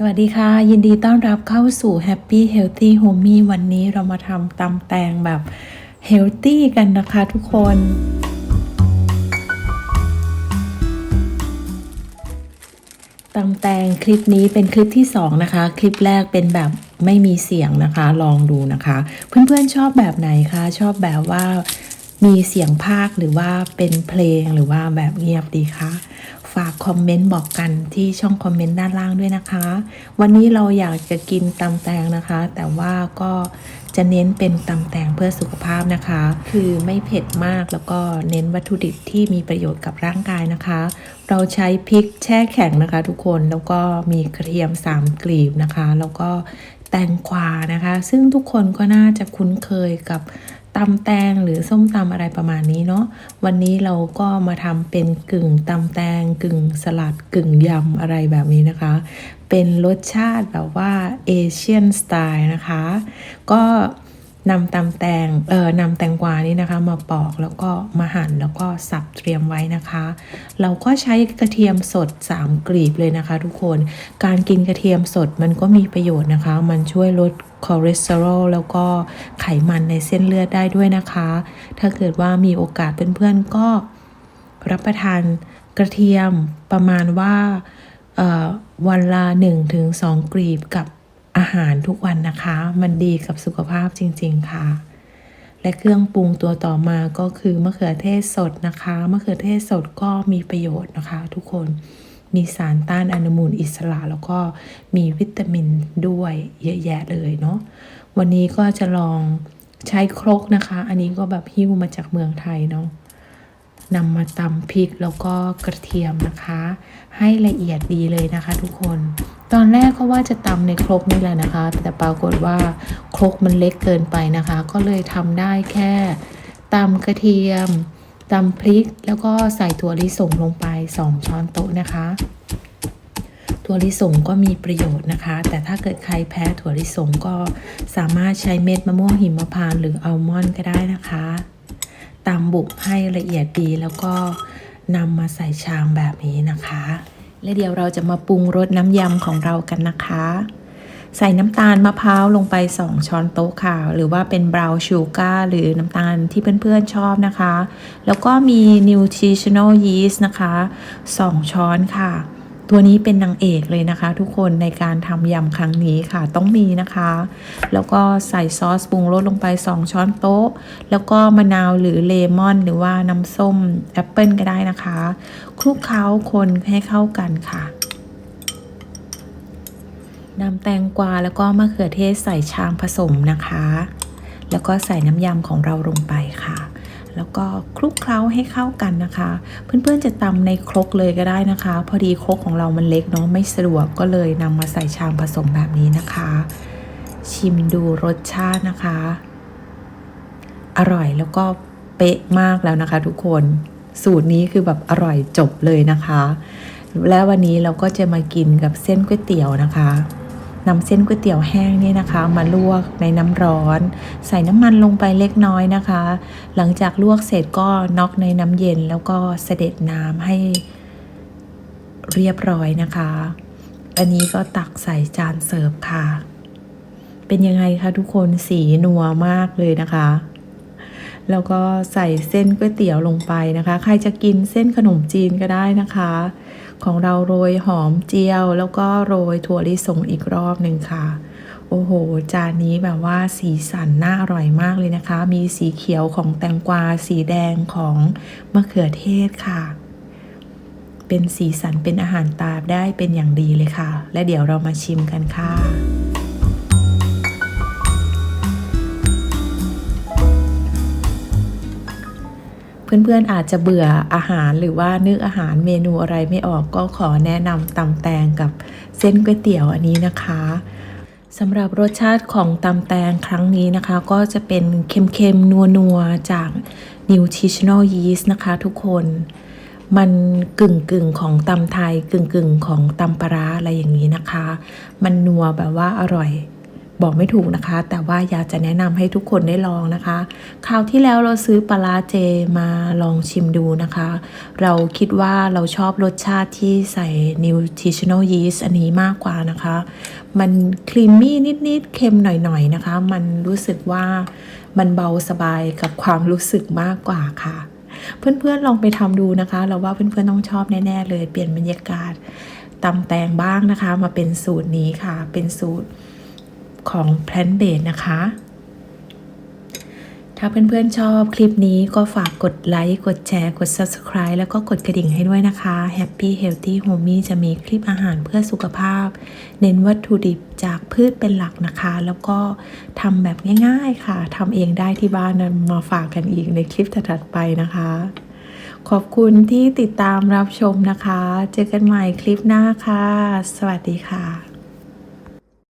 สวัสดีค่ะ ยินดีต้อนรับเข้าสู่ Happy Healthy Homey วันนี้เรามาทำตำแตงแบบ Healthy กันนะคะทุกคน ตำแตงคลิปนี้เป็นคลิปที่ 2 นะคะ คลิปแรกเป็นแบบไม่มีเสียงนะคะ ลองดูนะคะ เพื่อนๆชอบแบบไหนคะ ชอบแบบว่ามีเสียงภาคหรือว่าเป็นเพลงหรือว่าแบบเงียบดีคะากคอมเมนต์บอกกันที่ช่องคอมเมนต์ด้านล่างด้วยนะคะ วันนี้เราอยากจะกินตำแตงนะคะ แต่ว่าก็จะเน้นเป็นตำแตงเพื่อสุขภาพนะคะ คือไม่เผ็ดมากแล้วก็เน้นวัตถุดิบที่มีประโยชน์กับร่างกายนะคะ เราใช้พริกแช่แข็งนะคะ ทุกคนแล้วก็มีกระเทียม3กลีบนะคะ แล้วก็แตงกวานะคะ ซึ่งทุกคนก็น่าจะคุ้นเคยกับ ตำแตงหรือส้มตำอะไรประมาณนี้เนาะวันนี้เราก็มาทำเป็นกึ่งตำแตง กึ่งสลัดกึ่งยำอะไรแบบนี้นะคะ เป็นรสชาติแบบว่าเอเชียนสไตล์นะคะ ก็ นำตำแตงเอ่อนำแตงกวานี่นะคะมาปอกแล้วก็มาหั่นแล้วก็สับเตรียมไว้นะคะ เราก็ใช้กระเทียมสด 3 กลีบเลยนะคะ ทุกคนการกินกระเทียมสดมันก็มีประโยชน์นะคะ มันช่วยลดคอเลสเตอรอลแล้วก็ไขมันในเส้นเลือดได้ด้วยนะคะ ถ้าเกิดว่ามีโอกาสเพื่อนๆก็รับประทานกระเทียมประมาณว่าออวันละ1-2 กลีบกับ หารทุกวันนะคะ มันดีกับสุขภาพจริง ๆ ค่ะ และเครื่องปรุงตัวต่อมาก็คือมะเขือเทศสดนะคะ มะเขือเทศสดก็มีประโยชน์นะคะ ทุกคน มีสารต้านอนุมูลอิสระแล้วก็มีวิตามินด้วยเยอะแยะเลยเนาะ วันนี้ก็จะลองใช้ครกนะคะ อันนี้ก็แบบหิ้วมาจากเมืองไทยเนาะนำมาตำพริกแล้วก็กระเทียมนะคะ ให้ละเอียดดีเลยนะคะทุกคน ตอนแรกก็ว่าจะตำในครกนี่แหละนะคะ แต่ปรากฏว่าครกมันเล็กเกินไปนะคะ ก็เลยทำได้แค่ตำกระเทียมตำพริก แล้วก็ใส่ถั่วลิสงลงไป 2 ช้อนโต๊ะนะคะ ถั่วลิสงก็มีประโยชน์นะคะ แต่ถ้าเกิดใครแพ้ถั่วลิสงก็สามารถใช้เม็ดมะม่วงหิมพานต์หรืออัลมอนด์ก็ได้นะคะตำบุกให้ละเอียดดีแล้วก็นำมาใส่ชามแบบนี้นะคะ และเดี๋ยวเราจะมาปรุงรสน้ำยำของเรากันนะคะ ใส่น้ำตาลมะพร้าวลงไป 2 ช้อนโต๊ะค่ะ หรือว่าเป็นบราวน์ชูการ์หรือน้ำตาลที่เพื่อนๆชอบนะคะ แล้วก็มี nutritional yeast นะคะ 2 ช้อนค่ะ ตัวนี้เป็นนางเอกเลยนะคะ ทุกคนในการทำยำครั้งนี้ค่ะต้องมีนะคะ แล้วก็ใส่ซอสปรุงรสลงไป 2 ช้อนโต๊ะ แล้วก็มะนาวหรือเลมอน หรือว่าน้ำส้มแอปเปิลก็ได้นะคะคลุกเคล้าคนให้เข้ากันค่ะนำแตงกวาแล้วก็มะเขือเทศใส่ชามผสมนะคะ แล้วก็ใส่น้ำยำของเราลงไปค่ะ แล้วก็คลุกเคล้าให้เข้ากันนะคะ เพื่อนๆจะตำในครกเลยก็ได้นะคะ พอดีครกของเรามันเล็กเนาะไม่สะดวกก็เลยนำมาใส่ชามผสมแบบนี้นะคะ ชิมดูรสชาตินะคะ อร่อยแล้วก็เป๊ะมากแล้วนะคะ ทุกคนสูตรนี้คือแบบอร่อยจบเลยนะคะ และวันนี้เราก็จะมากินกับเส้นก๋วยเตี๋ยวนะคะ นำเส้นก๋วยเตี๋ยวแห้งนี่นะคะ มาลวกในน้ำร้อน ใส่น้ำมันลงไปเล็กน้อยนะคะ หลังจากลวกเสร็จก็น็อกในน้ำเย็นแล้วก็เสด็จน้ำให้เรียบร้อยนะคะ อันนี้ก็ตักใส่จานเสิร์ฟค่ะ เป็นยังไงคะทุกคนสีนัวมากเลยนะคะแล้วก็ใส่เส้นก๋วยเตี๋ยวลงไปนะคะ ใครจะกินเส้นขนมจีนก็ได้นะคะ ของเราโรยหอมเจียว แล้วก็โรยถั่วลิสงอีกรอบหนึ่งค่ะ โอ้โห จานนี้แบบว่าสีสันน่าอร่อยมากเลยนะคะ มีสีเขียวของแตงกวา สีแดงของมะเขือเทศค่ะ เป็นสีสันเป็นอาหารตาได้เป็นอย่างดีเลยค่ะ และเดี๋ยวเรามาชิมกันค่ะ เพื่อนๆอาจจะเบื่ออาหารหรือว่านึกอาหารเมนูอะไรไม่ออกก็ขอแนะนำตำแตงกับเส้นก๋วยเตี๋ยวอันนี้นะคะสำหรับรสชาติของตำแตงครั้งนี้นะคะ ก็จะเป็นเค็มๆ นัวๆ จาก Nutritional Yeast นะคะทุกคน มันกึ่งกึ่งของตำไทยกึ่งกึ่งของตำปลาอะไรอย่างนี้นะคะ มันนัวแบบว่าอร่อย บอกไม่ถูกนะคะ แต่ว่าอยากจะแนะนำให้ทุกคนได้ลองนะคะ คราวที่แล้วเราซื้อปลาเจมาลองชิมดูนะคะ เราคิดว่าเราชอบรสชาติที่ใส่ nutritional yeast อันนี้มากกว่านะคะ มันครีมมี่นิดๆ เค็มหน่อยๆนะคะ มันรู้สึกว่ามันเบาสบายกับความรู้สึกมากกว่าค่ะ เพื่อนๆลองไปทำดูนะคะ เราว่าเพื่อนๆต้องชอบแน่ๆเลย เปลี่ยนบรรยากาศตำแตงบ้างนะคะ มาเป็นสูตรนี้ค่ะ เป็นสูตร ของ plant based นะคะ ถ้าเพื่อนๆชอบคลิปนี้ก็ฝากกดไลค์ กดแชร์ กด subscribe แล้วก็กดกระดิ่งให้ด้วยนะคะ Happy Healthy Homie จะมีคลิปอาหารเพื่อสุขภาพ เน้นวัตถุดิบจากพืชเป็นหลักนะคะ แล้วก็ทำแบบง่ายๆค่ะทำเองได้ที่บ้านนะมาฝากกันอีกในคลิปถัดๆไปนะคะขอบคุณที่ติดตามรับชมนะคะ เจอกันใหม่คลิปหน้าค่ะ สวัสดีค่ะ